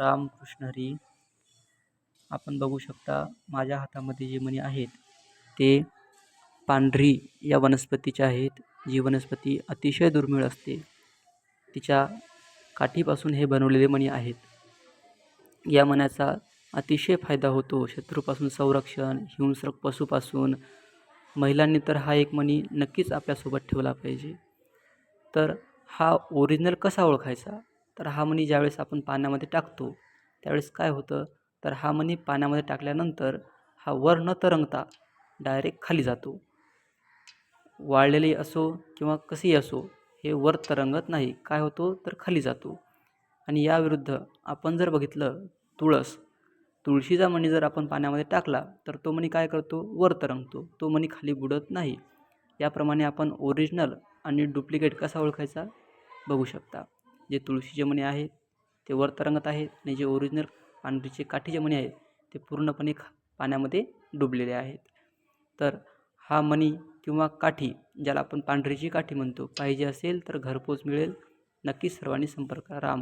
रामकृष्ण हरी आपण बघू शकता माझ्या हातामध्ये जे मणी आहेत ते पांढरी या वनस्पतीचे आहेत. जी वनस्पती अतिशय दुर्मिळ असते. तिच्या काठीपासून हे बनवलेले मणी आहेत. या मण्याचा अतिशय फायदा होतो शत्रूपासून संरक्षण हिंस्रक पशूपासून. महिलांनी तर हा एक मणी नक्कीच आपल्यासोबत ठेवला पाहिजे. तर हा ओरिजिनल कसा ओळखायचा? तर हा मणी ज्यावेळेस आपण पाण्यामध्ये टाकतो त्यावेळेस काय होतं? तर हा मणी पाण्यामध्ये टाकल्यानंतर हा वर न तरंगता डायरेक्ट खाली जातो. वाळलेली असो किंवा कसेही असो हे वर तरंगत नाही. काय होतो? तर खाली जातो. आणि याविरुद्ध आपण जर बघितलं तुळस तुळशीचा मणी जर आपण पाण्यामध्ये टाकला तर तो मणी काय करतो? वर तरंगतो. तो मणी खाली बुडत नाही. याप्रमाणे आपण ओरिजिनल आणि डुप्लिकेट कसा ओळखायचा? बघू शकता. जे तुळशीचे मणी आहेत ते वर तरंगत आहेत आणि जे ओरिजिनल पांढरीचे काठीचे मणी आहेत ते पूर्णपणे खा पाण्यामध्ये डुबलेले आहेत. तर हा मणी किंवा काठी ज्याला आपण पांढरीची काठी म्हणतो पाहिजे असेल तर घरपोच मिळेल. नक्कीच सर्वांनी संपर्क राम